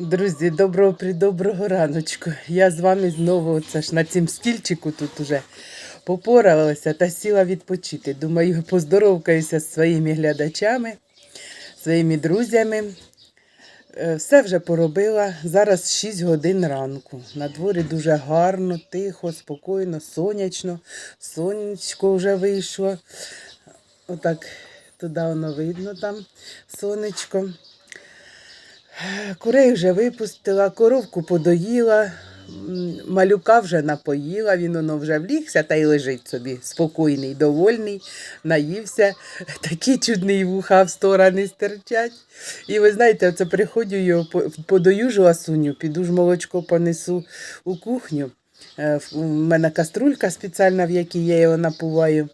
Друзі, доброго придоброго раночку. Я з вами знову це ж на цім стільчику тут уже попоралася та сіла відпочити. Думаю, поздоровкаюся з своїми глядачами, своїми друзями. Е, Все вже поробила. Зараз 6 годин ранку. На дворі дуже гарно, тихо, спокійно, сонячно. Сонечко вже вийшло. Отак туди воно видно там сонечко. Курей вже випустила, коровку подоїла, малюка вже напоїла, він воно вже влігся та й лежить собі спокійний, довольний, наївся. Такі чудні вуха в сторони стирчать. І ви знаєте, оце приходжу його, подою ж ласуню, піду ж молочко понесу у кухню. Е, У мене каструлька спеціальна, в якій я його напуваю.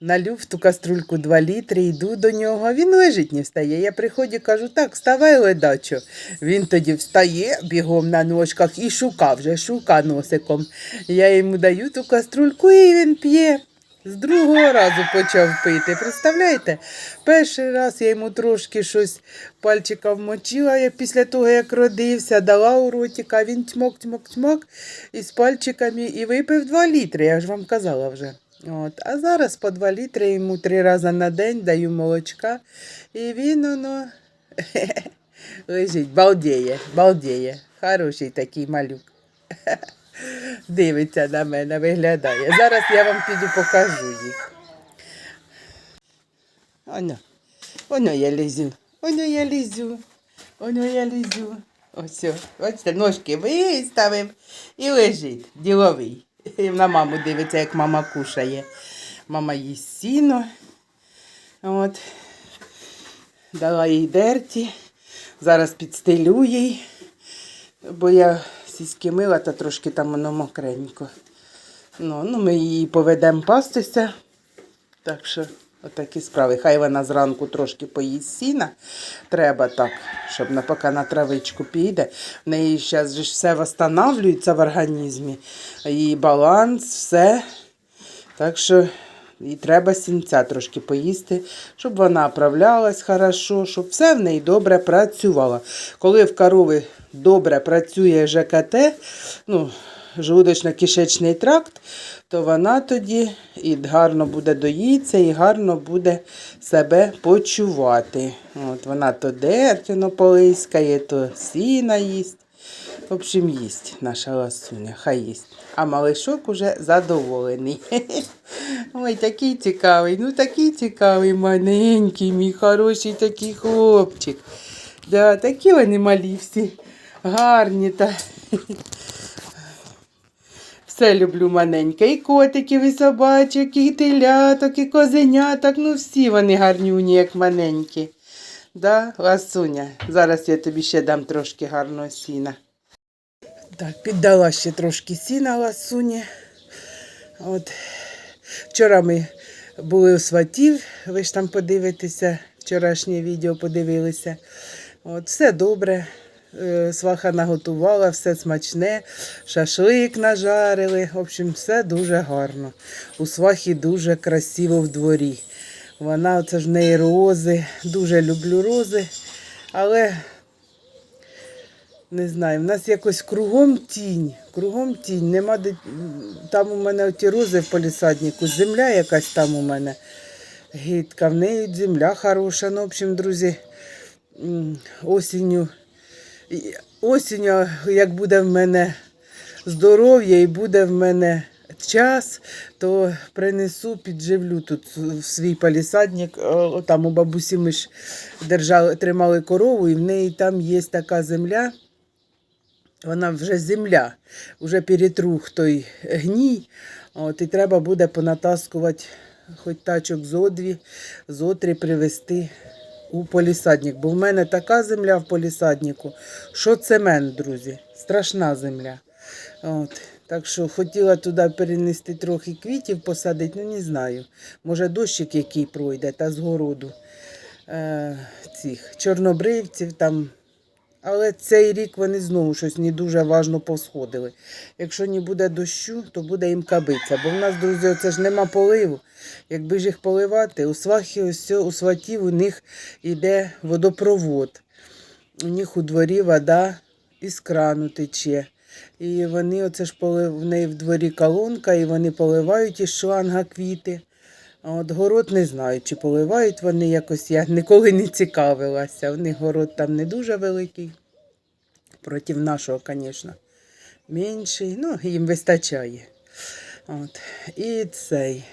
Налю в ту каструльку 2 літри, йду до нього, він лежить не встає. Я приходжу, кажу, так, вставай ледачо. Він тоді встає бігом на ножках і шука вже, шука носиком. Я йому даю ту каструльку і він п'є. З другого разу почав пити. Представляєте? Перший раз я йому трошки щось пальчика вмочила, я після того, як родився, дала у ротика, він тьмок, тьмок, тьмок із пальчиками і випив 2 літри, я ж вам казала вже. От. А зараз по 2 літри йому три рази на день даю молочка, і він воно лежить, балдіє, балдіє. Хороший такий малюк. Дивиться на мене, виглядає. Зараз я вам піду покажу їх. Оно, оно я лізу, оно я лізу, оно я лізу. Ось, бачите, ножки виставив і лежить, діловий. І на маму дивиться, як мама кушає. Мама їсть сіно. От. Дала їй дерті. Зараз підстелю їй, бо я сіськи мила, та трошки там воно мокренько. Ну, ну ми її поведемо пастися. Так що отакі справи. Хай вона зранку трошки поїсть сіна. Треба так, щоб поки на травичку піде. В неї зараз ж все встановлюється в організмі. Її баланс, все. Так що їй треба сінця трошки поїсти, щоб вона оправлялась хорошо, щоб все в неї добре працювало. Коли в корови добре працює ЖКТ, ну, желудочно-кишечний тракт, то вона тоді і гарно буде доїться, і гарно буде себе почувати. От вона то дертяно полискає, то сіна їсть. В общем, їсть наша ласуня, хай їсть. А малишок уже задоволений. Ой, такий цікавий, ну такий цікавий, маленький, мій хороший такий хлопчик. Да, такі вони малі всі, гарні та. Все люблю маленьке. І котиків, і собачок, і теляток, і козеняток. Ну всі вони гарнюні, як маленькі. Да, ласуня. Зараз я тобі ще дам трошки гарного сіна. Так, піддала ще трошки сіна ласуні. От. Вчора ми були у сватів, ви ж там подивитеся, вчорашнє відео подивилися. От, все добре. Е, Сваха наготувала, все смачне, шашлик нажарили. В общем, все дуже гарно. У свахі дуже красиво в дворі. Вона, оце ж в неї рози, дуже люблю рози, але не знаю, в нас якось кругом тінь, кругом тінь. Нема де... Там у мене оті рози в полісаднику, земля якась там у мене гидка, в неї земля хороша. Ну, в общем, друзі, осінню, осінню, як буде в мене здоров'я і буде в мене час, то принесу, підживлю тут свій палісадник. О, Там у бабусі ми ж держали, тримали корову, і в неї там є така земля. Вона вже земля, вже перетрух той гній. От, і треба буде понатаскувати хоч тачок зо дві, зо три привезти у полісадник. Бо в мене така земля в полісаднику, що цемент, друзі, страшна земля. От. Так що хотіла туди перенести трохи квітів, посадити, ну не знаю. Може дощик який пройде, та з городу е, цих чорнобривців там. Але цей рік вони знову щось не дуже важно повсходили. Якщо не буде дощу, то буде їм кабиця. Бо в нас, друзі, це ж нема поливу. Якби ж їх поливати, у свахі, ось, у сватів у них йде водопровод. У них у дворі вода із крану тече. І вони, оце ж поли, в неї в дворі колонка, і вони поливають із шланга квіти. А от город не знаю, чи поливають вони якось, я ніколи не цікавилася. У них город там не дуже великий. Проти нашого, звісно, менший. Ну, їм вистачає. От. І цей.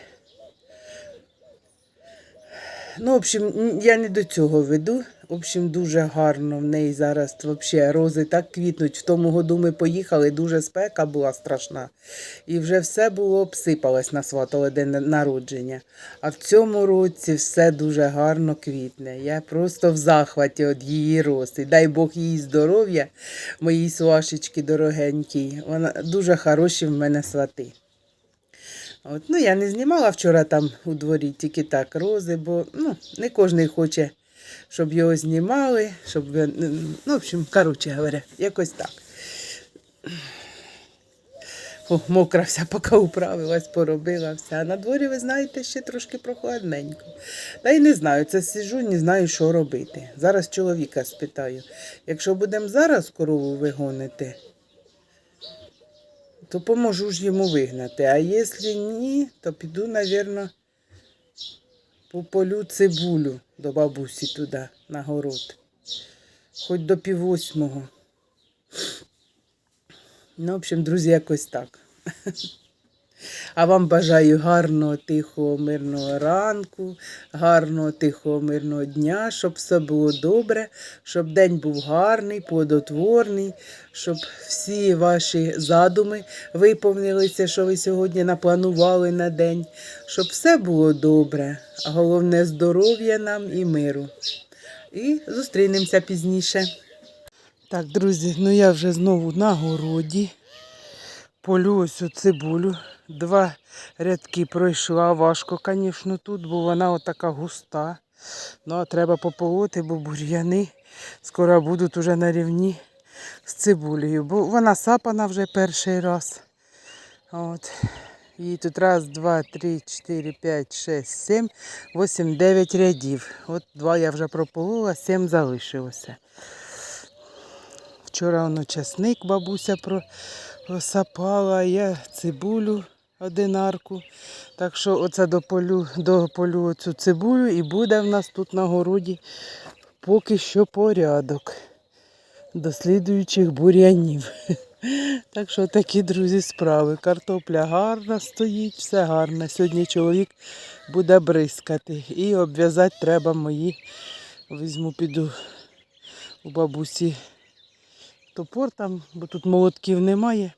Ну, в общем, я не до цього веду. В общем, дуже гарно в неї зараз взагалі рози так квітнуть. В тому году ми поїхали, дуже спека була страшна. І вже все було обсипалось на сватове день народження. А в цьому році все дуже гарно квітне. Я просто в захваті від її роси. Дай Бог їй здоров'я, моїй свашечки дорогенькій. Вона дуже хороші в мене свати. От, ну, я не знімала вчора там у дворі тільки так рози, бо ну, не кожен хоче, щоб його знімали, щоб ну, в общем, коротше говоря, якось так. О, мокра вся, поки управилась, поробила все. А на дворі, ви знаєте, ще трошки прохладненько. Та й не знаю, це сижу, не знаю, що робити. Зараз чоловіка спитаю. Якщо будемо зараз корову вигонити, то поможу ж йому вигнати. А якщо ні, то піду, мабуть, по полю цибулю до бабусі туди, на город. Хоч до пів восьмого. Ну, в общем, друзі, якось так. А вам бажаю гарного, тихого, мирного ранку, гарного, тихого, мирного дня, щоб все було добре, щоб день був гарний, плодотворний, щоб всі ваші задуми виповнилися, що ви сьогодні напланували на день, щоб все було добре, а головне здоров'я нам і миру. І зустрінемося пізніше. Так, друзі, ну я вже знову на городі. Полю ось цибулю. Два рядки пройшла. Важко, звісно, тут, бо вона отака густа. Ну, а треба пополоти, бо бур'яни скоро будуть уже на рівні з цибулею. Бо вона сапана вже перший раз. От. І тут раз, два, три, чотири, п'ять, шесть, сім, вісім, дев'ять рядів. От два я вже прополола, сім залишилося. Вчора воно часник бабуся просапала, я цибулю одинарку. Так що оце до полю, до полю оцю цибулю і буде в нас тут на городі поки що порядок до слідуючих бур'янів. Так що такі, друзі, справи. Картопля гарна стоїть, все гарне. Сьогодні чоловік буде бризкати. І обв'язати треба мої. Візьму, піду у бабусі топор там, бо тут молотків немає.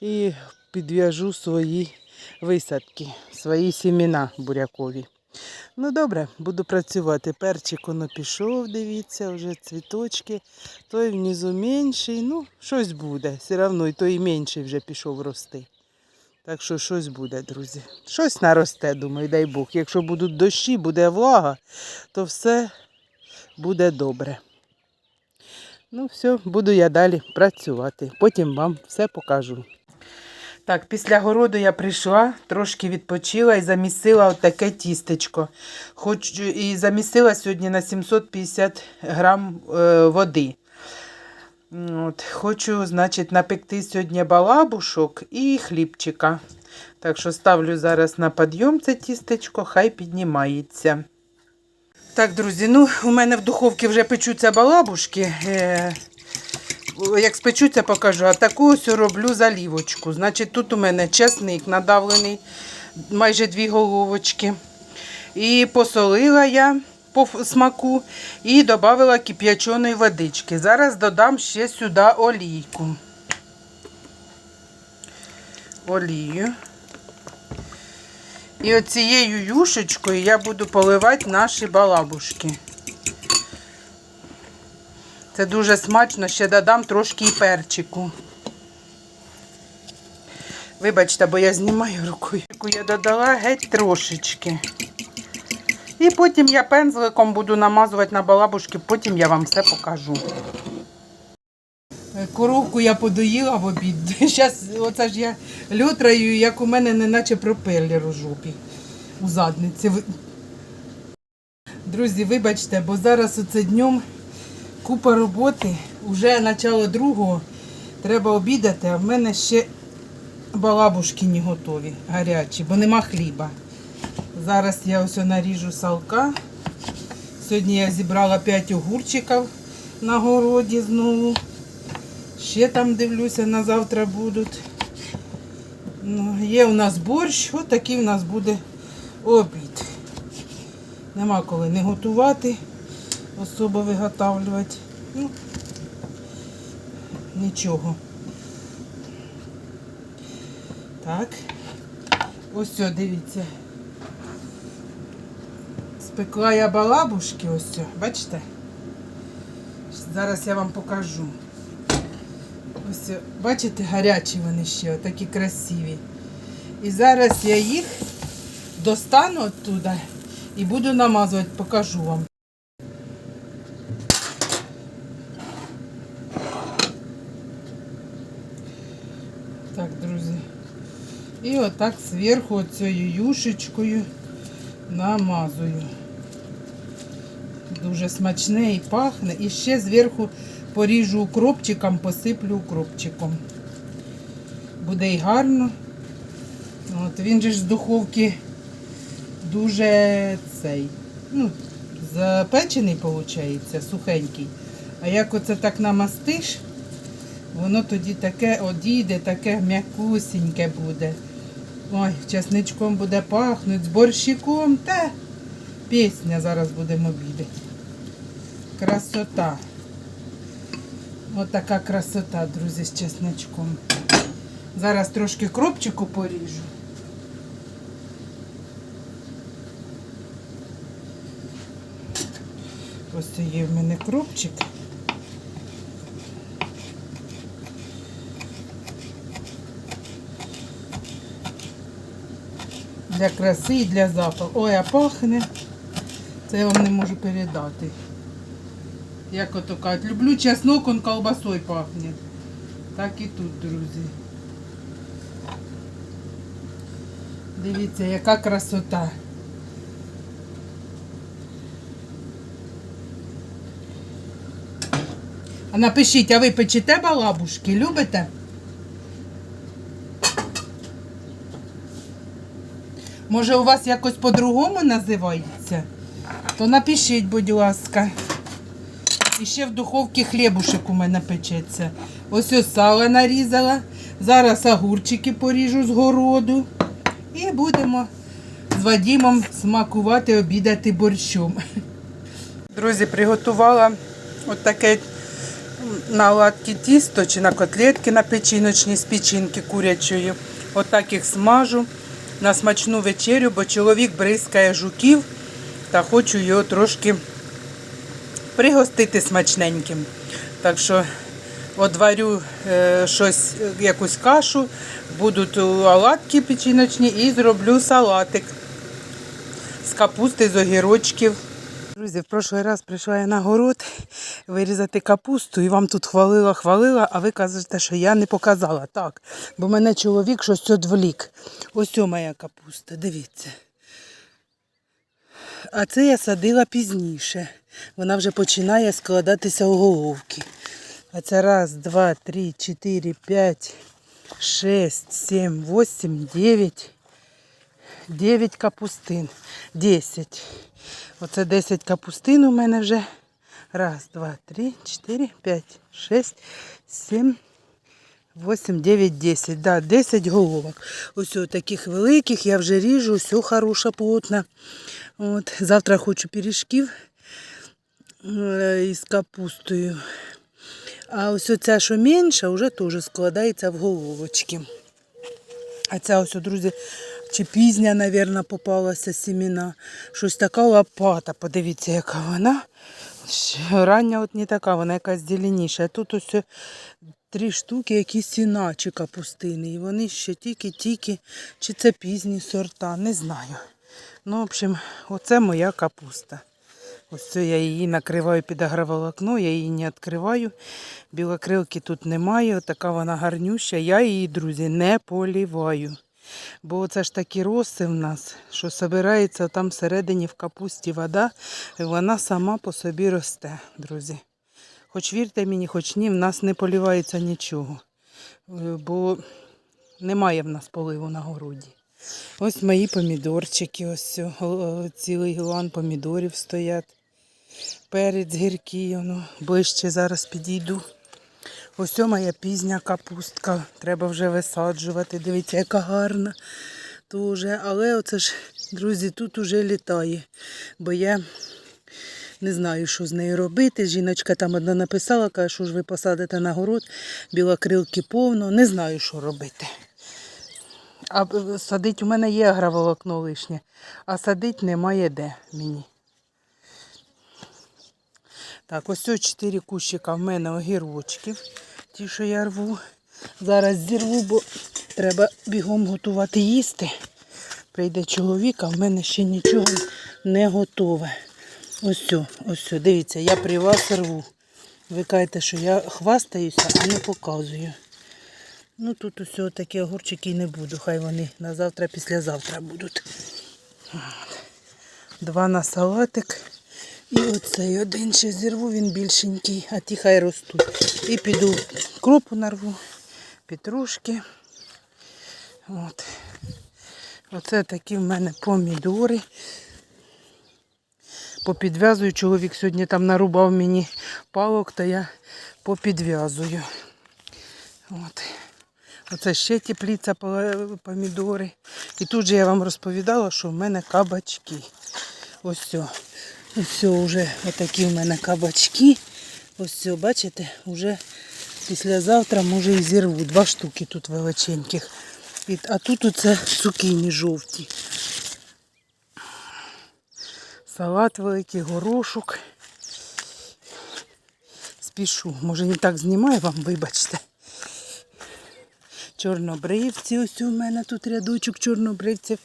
І підв'яжу свої висадки, свої сіміна бурякові. Ну добре, буду працювати. Перчик воно пішов, дивіться, вже цвіточки. Той внизу менший, ну, щось буде. Все одно і той менший вже пішов рости. Так що щось буде, друзі. Щось наросте, думаю, дай Бог. Якщо будуть дощі, буде влага, то все буде добре. Ну, все, буду я далі працювати. Потім вам все покажу. Так, після городу я прийшла, трошки відпочила і замісила отаке тістечко. Хочу, і замісила сьогодні на 750 грам е, води. От, хочу, значить, напекти сьогодні балабушок і хлібчика. Так що ставлю зараз на підйом це тістечко, хай піднімається. Так, друзі, ну у мене в духовці вже печуться балабушки. Е, як спечуться, покажу. А таку ось роблю залівочку. Значить, тут у мене часник надавлений, майже дві головочки. І посолила я по смаку і додала кип'яченої водички. Зараз додам ще сюди олійку. Олію. І оцією юшечкою я буду поливати наші балабушки. Це дуже смачно, ще додам трошки перчику. Вибачте, бо я знімаю рукою. Я додала геть трошечки. І потім я пензликом буду намазувати на балабушки, потім я вам все покажу. Коровку я подоїла в обід. Зараз оце ж я льотраю, як у мене неначе пропелер у жопі, у задниці. Друзі, вибачте, бо зараз оце днем купа роботи. Уже начало другого. Треба обідати, а в мене ще балабушки не готові, гарячі, бо нема хліба. Зараз я ось наріжу салка. Сьогодні я зібрала 5 огурчиків на городі знову. Ще там дивлюся, на завтра будуть. Ну, є у нас борщ, от такий у нас буде обід. Нема коли не готувати, особо виготовлювати. Ну, нічого. Так. Ось дивіться. Спекла я балабушки, ось бачите? Зараз я вам покажу. Ось, бачите, гарячі вони ще, такі красиві. І зараз я їх достану оттуда і буду намазувати, покажу вам. Так, друзі. І отак зверху цією юшечкою намазую. Дуже смачне і пахне. І ще зверху поріжу укропчиком, посиплю укропчиком. Буде і гарно. От, він же ж з духовки дуже цей, ну, запечений, виходить, сухенький. А як оце так намастиш, воно тоді таке одійде, таке м'якусіньке буде. Ой, чесничком буде пахнути, з борщиком, та пісня зараз будемо обідати. Красота. Отака красота, друзі, з чесничком. Зараз трошки кропчику поріжу. Ось є в мене кропчик. Для краси і для запаху. Ой, а пахне. Це я вам не можу передати. Як ото кажуть, люблю чеснок, он колбасою пахне. Так і тут, друзі. Дивіться, яка красота. А напишіть, а ви печете балабушки? Любите? Може, у вас якось по-другому називається? То напишіть, будь ласка. І ще в духовці хлібушек у мене печеться. Ось ось сало нарізала. Зараз огурчики поріжу з городу. І будемо з Вадимом смакувати, обідати борщом. Друзі, приготувала от таке на оладки тісто чи на котлетки на печіночні з печінки курячої. Отак їх смажу на смачну вечерю, бо чоловік бризкає жуків та хочу його трошки пригостити смачненьким. Так що одварю е, щось, е, якусь кашу, будуть оладки печіночні і зроблю салатик з капусти, з огірочків. Друзі, в прошлий раз прийшла я на город вирізати капусту і вам тут хвалила, хвалила, а ви кажете, що я не показала. Так, бо мене чоловік щось одвлік. Ось о моя капуста, дивіться. А це я садила пізніше. Вона вже починає складатися у головки. А це раз, два, три, чотири, п'ять, шесть, сім, восім, дев'ять. 9 капустин. 10. Оце 10 капустин у мене вже. Раз, два, три, чотири, п'ять, шесть, сім, вісім, дев'ять, десять. Да, 10 головок. Ось таких великих я вже ріжу, все хороша плотна. От. Завтра хочу пиріжків е, із капустою. А ось оця, що менша, вже теж складається в головочки. А ця ось, друзі, чи пізня, мабуть, попалася сіміна. Щось така лопата. Подивіться, яка вона. Рання от не така, вона якась зеленіша. Тут ось три штуки, якісь іначе капустини. І вони ще тільки-тільки, чи це пізні сорта, не знаю. Ну, в общем, оце моя капуста. Ось це я її накриваю під агроволокно, я її не відкриваю. Білокрилки тут немає, така вона гарнюща. Я її, друзі, не поліваю. Бо це ж такі роси в нас, що збирається там всередині в капусті вода, і вона сама по собі росте, друзі. Хоч вірте мені, хоч ні, в нас не полівається нічого. Е, Бо немає в нас поливу на городі. Ось мої помідорчики, ось цілий гілан помідорів стоять. Перець гіркий, воно ближче зараз підійду. Ось моя пізня капустка. Треба вже висаджувати. Дивіться, яка гарна. Дуже. Але оце ж, друзі, тут уже літає. Бо я не знаю, що з нею робити. Жіночка там одна написала, каже, що ж ви посадите на город, білокрилки повно. Не знаю, що робити. А е, садить у мене є агроволокно лишнє, а садить немає де мені. Так, ось ось чотири кущика в мене огірочків. Ті, що я рву. Зараз зірву, бо треба бігом готувати їсти. Прийде чоловік, а в мене ще нічого не готове. Ось, ось, дивіться, я при вас рву. Ви кажете, що я хвастаюся, а не показую. Ну тут усе такі огурчики не буду. Хай вони на завтра, післязавтра будуть. Два на салатик. І оцей один ще зірву, він більшенький, а ті хай ростуть. І піду кропу нарву, петрушки. От. Оце такі в мене помідори. Попідв'язую. Чоловік сьогодні там нарубав мені палок, то я попідв'язую. От. Оце ще тепліця помідори. І тут же я вам розповідала, що в мене кабачки. Ось все. Ось вже отакі в мене кабачки. Ось все, бачите, вже післязавтра може і зірву. Два штуки тут величеньких. А тут оце цукіні жовті. Салат великий, горошок. Спішу. Може не так знімаю вам, вибачте. Чорнобривці, ось у мене тут рядочок чорнобривців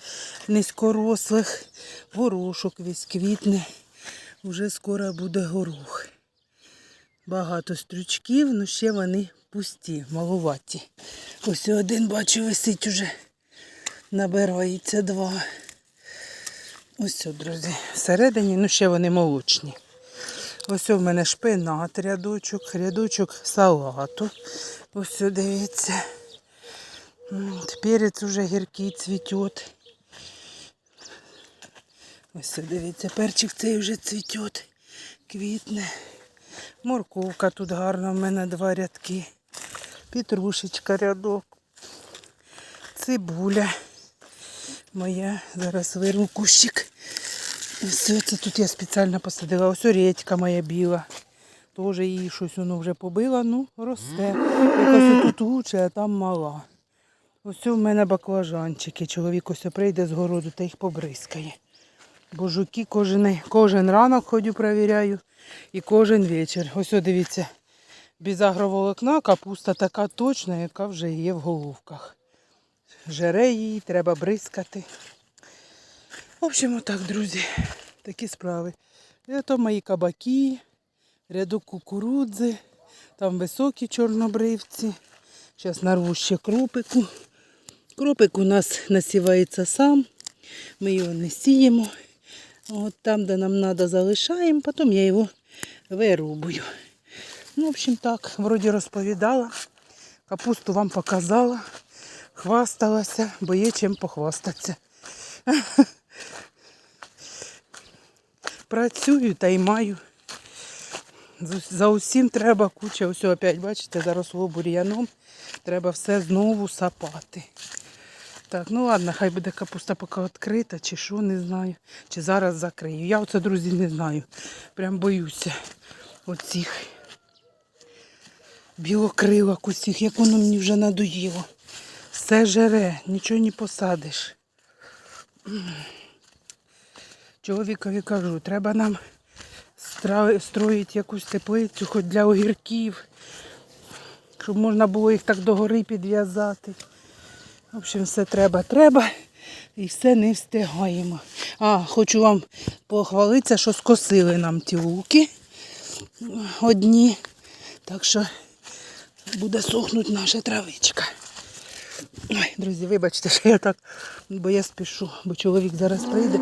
низькорослих. Горошок весь квітне. Уже скоро буде горох. Багато стрючків, але ще вони пусті, малуваті. Ось один бачу висить уже. Набирається два. Ось, друзі, всередині, ну ще вони молочні. Ось у мене шпинат, рядочок, рядочок салату. Ось дивіться. Перець уже гіркий цвітет. Ось дивіться, перчик цей вже цвітет, квітне. Морковка тут гарна, в мене два рядки. Петрушечка рядок. Цибуля моя. Зараз вирву кущик. Все це тут я спеціально посадила. Ось редька моя біла. Теж її щось воно вже побила, ну росте. Якось тут лучше, а там мала. Ось у мене баклажанчики. Чоловік ось прийде з городу та їх побризкає. Бо жуки кожен, кожен ранок ходю, перевіряю і кожен вечір. Ось о, дивіться, без агроволокна капуста така точна, яка вже є в головках. Жере її, треба бризкати. В общем, отак, друзі, такі справи. То мої кабаки, рядок кукурудзи, там високі чорнобривці. Зараз нарву ще кропику. Кропик у нас насівається сам. Ми його не сіємо. От там, де нам треба, залишаємо, потім я його вирубую. Ну, в общем, так, вроді розповідала. Капусту вам показала, хвасталася, бо є чим похвастатися. Працюю та й маю. За усім треба куча. Ось опять, бачите, заросло бур'яном. Треба все знову сапати. Так, ну ладно, хай буде капуста поки відкрита, чи що, не знаю. Чи зараз закрию. Я оце, друзі, не знаю. Прям боюся оцих білокрилок усіх, як воно мені вже надоїло. Все жере, нічого не посадиш. Чоловікові кажу, треба нам строїти якусь теплицю, хоч для огірків, щоб можна було їх так догори підв'язати. В общем, все треба, треба і все не встигаємо. А, хочу вам похвалитися, що скосили нам ті луки одні. Так що буде сохнути наша травичка. Ой, друзі, вибачте, що я так, бо я спішу, бо чоловік зараз прийде.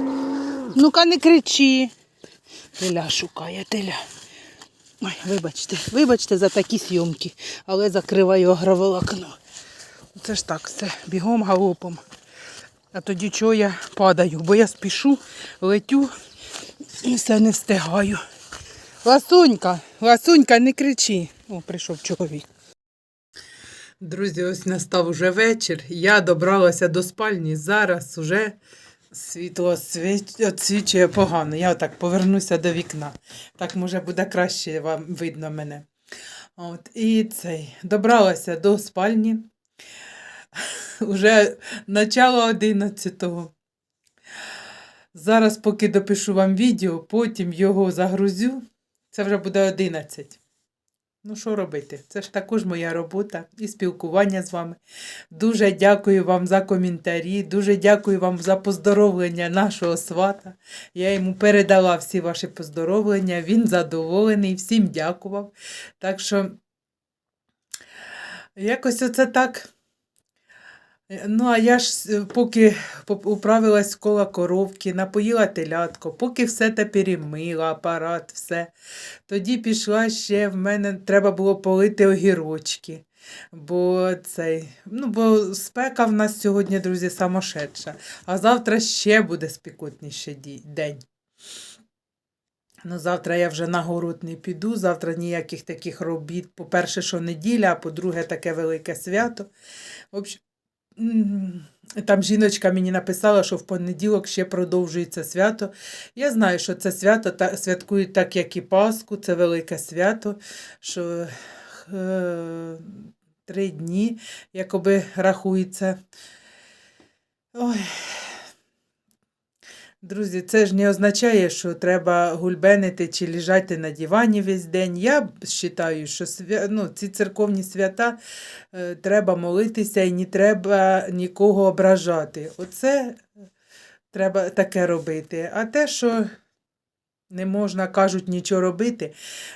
Ну-ка не кричи. Теля шукає, теля. Ой, вибачте, вибачте за такі зйомки, але закриваю агроволокно. Це ж так, все, бігом галопом. А тоді чого я падаю, бо я спішу, летю і все не встигаю. Ласунька, ласунька, не кричи. О, прийшов чоловік. Друзі, ось настав уже вечір. Я добралася до спальні. Зараз уже світло світ- освічує погано. Я отак повернуся до вікна. Так може буде краще вам видно мене. От, і цей. Добралася до спальні. Уже начало 11-го. Зараз, поки допишу вам відео, потім його загрузю. Це вже буде 11. Ну, що робити? Це ж також моя робота і спілкування з вами. Дуже дякую вам за коментарі, дуже дякую вам за поздоровлення нашого свата. Я йому передала всі ваші поздоровлення, він задоволений, всім дякував. Так що, якось оце так. Ну, а я ж е, поки управилась коло коровки, напоїла телятко, поки все те перемила, апарат, все. Тоді пішла ще в мене треба було полити огірочки. Бо цей, ну, бо спека в нас сьогодні, друзі, самошедша. А завтра ще буде спекотніший день. Ну, завтра я вже на город не піду, завтра ніяких таких робіт. По-перше, що неділя, а по-друге, таке велике свято. В там жіночка мені написала, що в понеділок ще продовжується свято. Я знаю, що це свято та, святкують так, як і Пасху, це велике свято, що е, три дні якоби рахується. Ой. Друзі, це ж не означає, що треба гульбенити чи лежати на дивані весь день. Я вважаю, що свя... ну, ці церковні свята е, треба молитися і не треба нікого ображати. Оце треба таке робити. А те, що не можна, кажуть, нічого робити,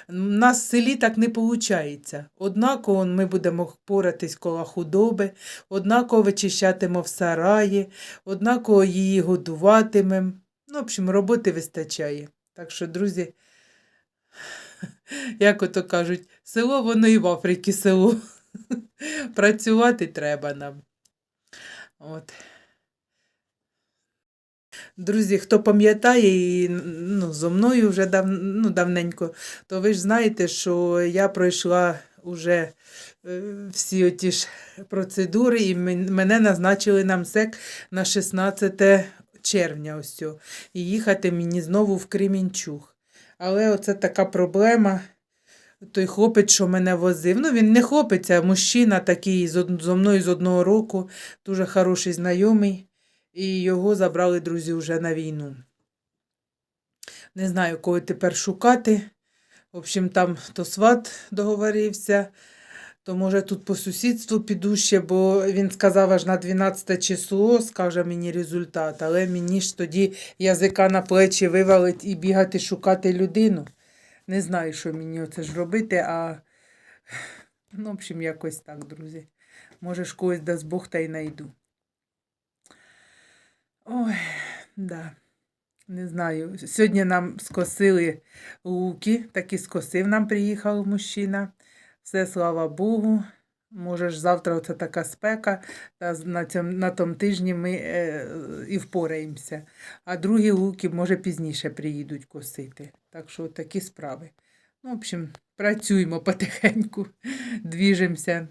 у нас в селі так не виходить. Однаково ми будемо поратись коло худоби, однаково вичищатимо в сараї, однаково її годуватимемо. Ну, в общем, роботи вистачає. Так що, друзі, як ото кажуть, село воно і в Африці село. Працювати треба нам. От. Друзі, хто пам'ятає і ну, зо мною вже дав, ну, давненько, то ви ж знаєте, що я пройшла уже е, всі оті ж процедури, і мене назначили на МСЕК на 16 червня. Ось. І їхати мені знову в Кремінчуг. Але оце така проблема. Той хлопець, що мене возив, ну він не хлопець, а мужчина такий зо мною з одного року, дуже хороший знайомий, і його забрали друзі вже на війну. Не знаю, кого тепер шукати. В общем, там то сват договорився, то може тут по сусідству піду ще, бо він сказав аж на 12 число, скаже мені результат, але мені ж тоді язика на плечі вивалить і бігати шукати людину. Не знаю, що мені оце ж робити, а ну, в общем, якось так, друзі. Може, ж когось дасть Бог та й найду. Ой, да. Не знаю. Сьогодні нам скосили луки, так і скосив нам приїхав мужчина. Все, слава Богу. Може завтра оце така спека, та на, цьому, на тому тижні ми е, і впораємося. А другі луки, може, пізніше приїдуть косити. Так що такі справи. Ну, в общем, працюємо потихеньку, двіжимося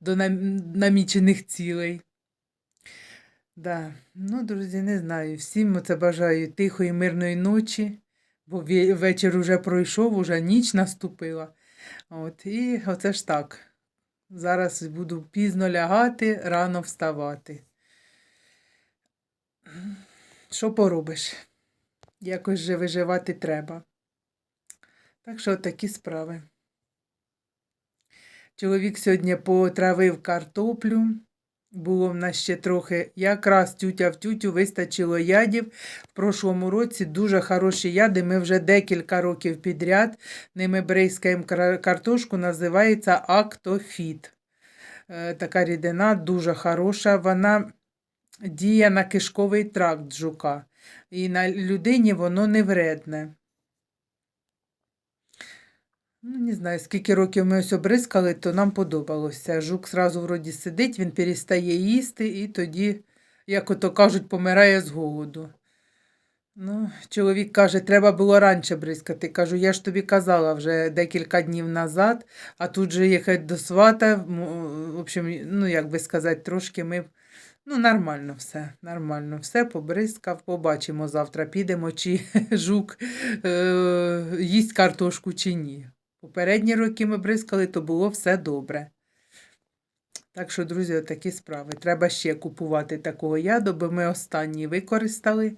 до нам- намічених цілей. Да. Ну, друзі, не знаю. Всім це бажаю тихої, мирної ночі, бо вечір уже пройшов, уже ніч наступила. От, і оце ж так. Зараз буду пізно лягати, рано вставати. Що поробиш? Якось же виживати треба. Так що такі справи. Чоловік сьогодні потравив картоплю. Було в нас ще трохи, якраз тютя в тютю вистачило ядів. В прошлому році дуже хороші яди. Ми вже декілька років підряд ними бризкаємо картошку, називається Актофіт. Е, Така рідина дуже хороша. Вона діє на кишковий тракт жука. І на людині воно не вредне. Ну, не знаю, скільки років ми ось обризкали, то нам подобалося. Жук зразу вроді сидить, він перестає їсти і тоді, як ото кажуть, помирає з голоду. Ну, чоловік каже, треба було раніше бризкати. Кажу, я ж тобі казала вже декілька днів назад, а тут же їхати до свата. В общем, ну, як би сказати, трошки ми. Ну, нормально все, нормально все, побризкав, побачимо завтра, підемо, чи жук е, їсть картошку чи ні. Попередні роки ми бризкали, то було все добре. Так що, друзі, такі справи. Треба ще купувати такого яду, бо ми останній використали.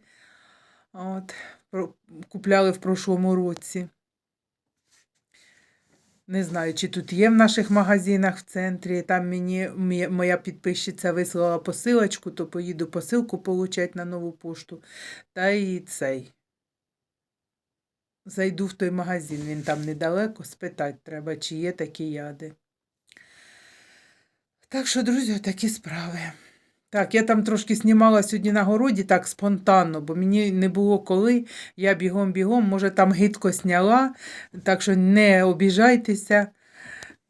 От, купляли в прошлому році. Не знаю, чи тут є в наших магазинах в центрі. Там мені моя підписчиця вислала посилочку, то поїду посилку получать на нову пошту. Та і цей. Зайду в той магазин, він там недалеко, спитати треба, чи є такі яди. Так що, друзі, такі справи. Так, я там трошки знімала сьогодні на городі так спонтанно, бо мені не було коли. Я бігом-бігом, може, там гидко сняла, так що не обіжайтеся.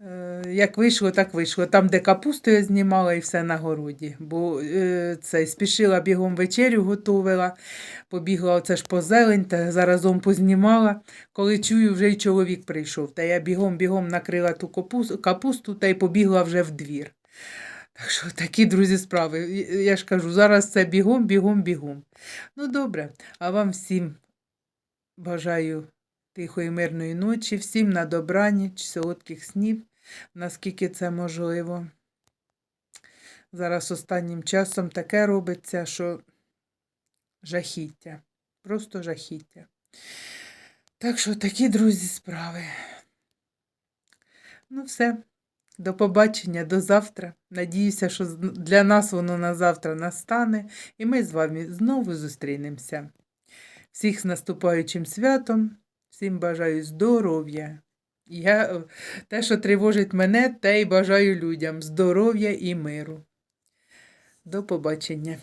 Е, Як вийшло, так вийшло. Там, де капусту я знімала, і все на городі. Бо е, це, спішила бігом вечерю готувала, побігла оце ж по зелень, та заразом познімала. Коли чую, вже й чоловік прийшов. Та я бігом-бігом накрила ту капусту, та й побігла вже в двір. Так що такі, друзі, справи. Я ж кажу, зараз це бігом, бігом, бігом. Ну, добре, а вам всім бажаю тихої, мирної ночі, всім на добраніч, солодких снів, наскільки це можливо. Зараз останнім часом таке робиться, що жахіття. Просто жахіття. Так що такі, друзі, справи. Ну, все. До побачення, до завтра. Надіюся, що для нас воно на завтра настане, і ми з вами знову зустрінемося. Всіх з наступаючим святом, всім бажаю здоров'я. Я, е, те, що тривожить мене, те й бажаю людям здоров'я і миру. До побачення.